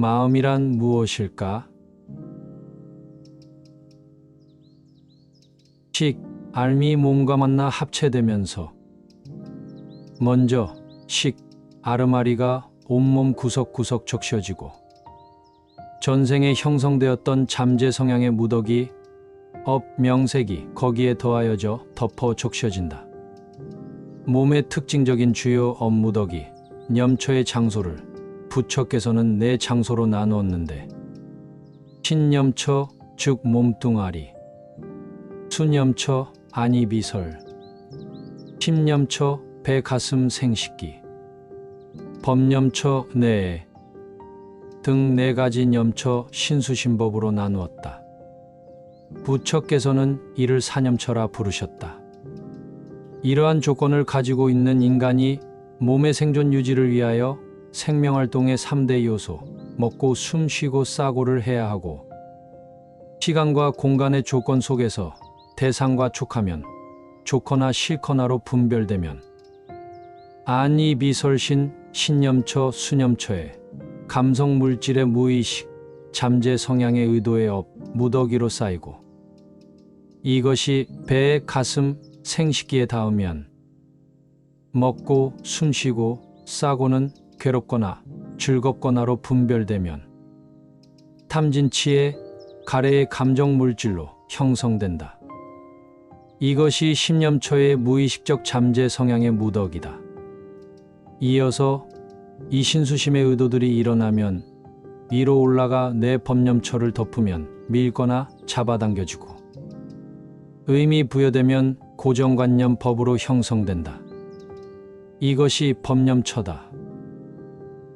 마음이란 무엇일까? 식, 알미 몸과 만나 합체되면서 먼저 식, 아르마리가 온몸 구석구석 적셔지고 전생에 형성되었던 잠재 성향의 무덕이 업 명색이 거기에 더하여져 덮어 적셔진다. 몸의 특징적인 주요 업무덕이 념처의 장소를 부처께서는 네 장소로 나누었는데 신념처 즉 몸뚱아리 수념처 안이비설 심념처 배 가슴 생식기 법념처 뇌등네 가지 념처 신수신법으로 나누었다. 부처께서는 이를 사념처라 부르셨다. 이러한 조건을 가지고 있는 인간이 몸의 생존 유지를 위하여 생명활동의 3대 요소, 먹고 숨 쉬고 싸고를 해야 하고, 시간과 공간의 조건 속에서 대상과 촉하면, 좋거나 싫거나로 분별되면, 안이 비설신, 신념처, 수념처에 감성 물질의 무의식, 잠재 성향의 의도의 업, 무더기로 쌓이고, 이것이 배의 가슴, 생식기에 닿으면 먹고 숨쉬고 싸고는 괴롭거나 즐겁거나로 분별되면 탐진치의 가래의 감정 물질로 형성된다. 이것이 십념초의 무의식적 잠재 성향의 무덕이다. 이어서 이 신수심의 의도들이 일어나면 위로 올라가 내 법념처를 덮으면 밀거나 잡아당겨지고 의미 부여되면 고정관념 법으로 형성된다. 이것이 법념처다.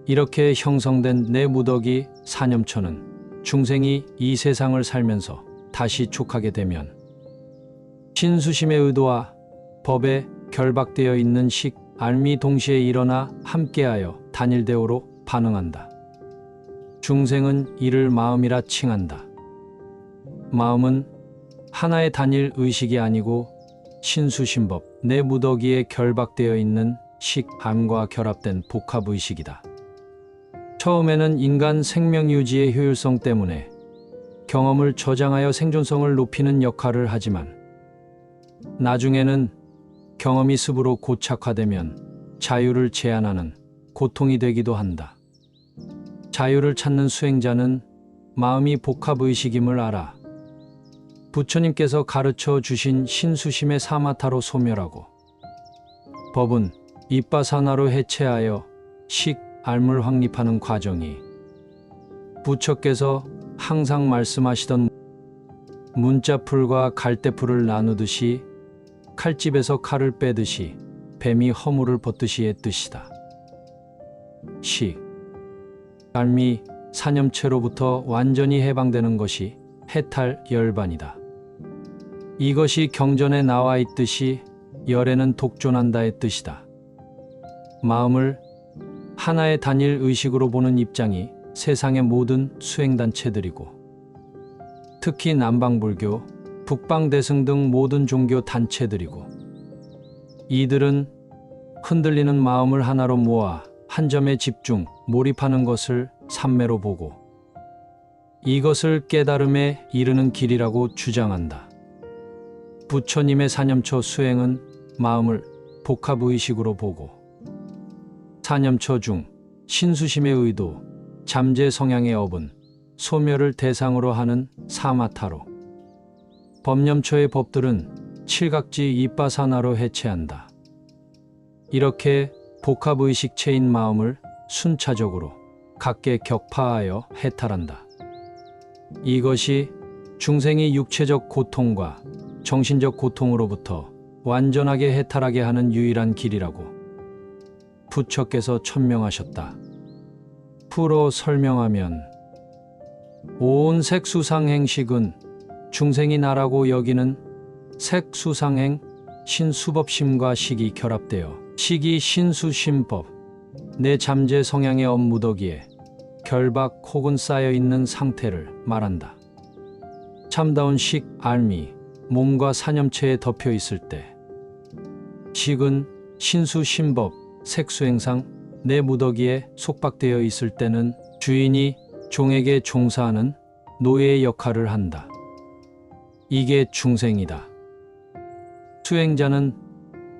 이렇게 형성된 내 무덕이 사념처는 중생이 이 세상을 살면서 다시 촉하게 되면 신수심의 의도와 법에 결박되어 있는 식, 알미 동시에 일어나 함께하여 단일대오로 반응한다. 중생은 이를 마음이라 칭한다. 마음은 하나의 단일 의식이 아니고 신수신법, 내 무더기에 결박되어 있는 식, 암과 결합된 복합의식이다. 처음에는 인간 생명 유지의 효율성 때문에 경험을 저장하여 생존성을 높이는 역할을 하지만 나중에는 경험이 습으로 고착화되면 자유를 제한하는 고통이 되기도 한다. 자유를 찾는 수행자는 마음이 복합의식임을 알아 부처님께서 가르쳐 주신 신수심의 사마타로 소멸하고 법은 이빠사나로 해체하여 식, 알물 확립하는 과정이 부처께서 항상 말씀하시던 문자풀과 갈대풀을 나누듯이 칼집에서 칼을 빼듯이 뱀이 허물을 벗듯이의 뜻이다. 식, 알미, 사념체로부터 완전히 해방되는 것이 해탈 열반이다. 이것이 경전에 나와 있듯이 열에는 독존한다의 뜻이다. 마음을 하나의 단일 의식으로 보는 입장이 세상의 모든 수행단체들이고 특히 남방불교, 북방대승 등 모든 종교 단체들이고 이들은 흔들리는 마음을 하나로 모아 한 점에 집중, 몰입하는 것을 삼매로 보고 이것을 깨달음에 이르는 길이라고 주장한다. 부처님의 사념처 수행은 마음을 복합의식으로 보고 사념처 중 신수심의 의도, 잠재 성향의 업은 소멸을 대상으로 하는 사마타로 법념처의 법들은 칠각지 이빠사나로 해체한다. 이렇게 복합의식체인 마음을 순차적으로 각계 격파하여 해탈한다. 이것이 중생이 육체적 고통과 정신적 고통으로부터 완전하게 해탈하게 하는 유일한 길이라고 부처께서 천명하셨다. 풀어 설명하면 온 색수상행식은 중생이 나라고 여기는 색수상행 신수법심과 식이 결합되어 식이 신수심법 내 잠재 성향의 업무더기에 결박 혹은 쌓여 있는 상태를 말한다. 참다운 식 알미 몸과 사념체에 덮여 있을 때 식은 신수심법 색수행상 내 무더기에 속박되어 있을 때는 주인이 종에게 종사하는 노예의 역할을 한다. 이게 중생이다. 수행자는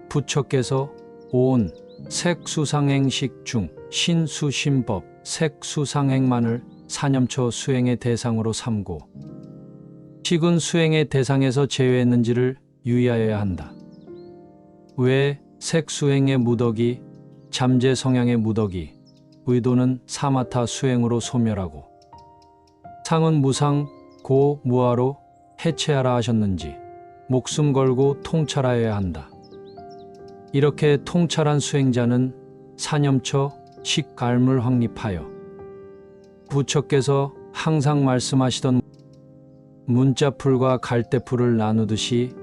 부처께서 온 색수상행식 중 신수신법 색수상행만을 사념처 수행의 대상으로 삼고 식은 수행의 대상에서 제외했는지를 유의하여야 한다. 왜 색수행의 무덕이 잠재 성향의 무덕이 의도는 사마타 수행으로 소멸하고 상은 무상 고 무아로 해체하라 하셨는지 목숨 걸고 통찰하여야 한다. 이렇게 통찰한 수행자는 사념처 식갈물 확립하여 부처께서 항상 말씀하시던 문자풀과 갈대풀을 나누듯이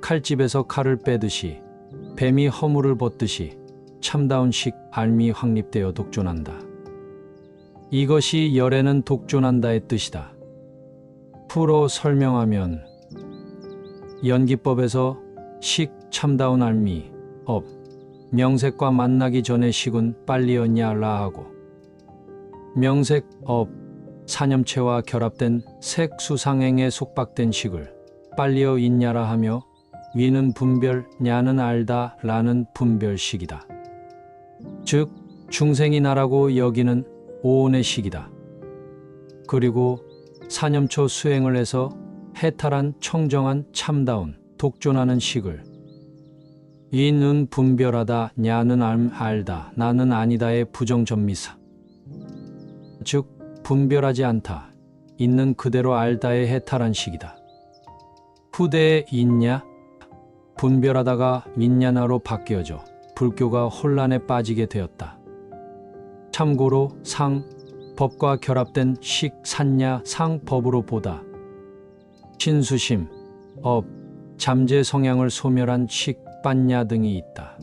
칼집에서 칼을 빼듯이 뱀이 허물을 벗듯이 참다운 식 알미 확립되어 독존한다. 이것이 열에는 독존한다의 뜻이다. 풀어 설명하면 연기법에서 식 참다운 알미 업 명색과 만나기 전에 식은 빨리였냐라 하고 명색 업 사념체와 결합된 색 수상행에 속박된 식을 빨리어 있냐라 하며 위는 분별 냐는 알다 라는 분별식이다. 즉 중생이 나라고 여기는 오온의 식이다. 그리고 사념초 수행을 해서 해탈한 청정한 참다운 독존하는 식을 이는 분별하다 냐는 알, 알다 나는 아니다의 부정전미사. 즉 분별하지 않다 있는 그대로 알다의 해탈한 식이다. 후대에 있냐? 분별하다가 민냐나로 바뀌어져 불교가 혼란에 빠지게 되었다 참고로 상 법과 결합된 식 산냐 상 법으로 보다 신수심 업 잠재 성향을 소멸한 식, 빤냐 등이 있다.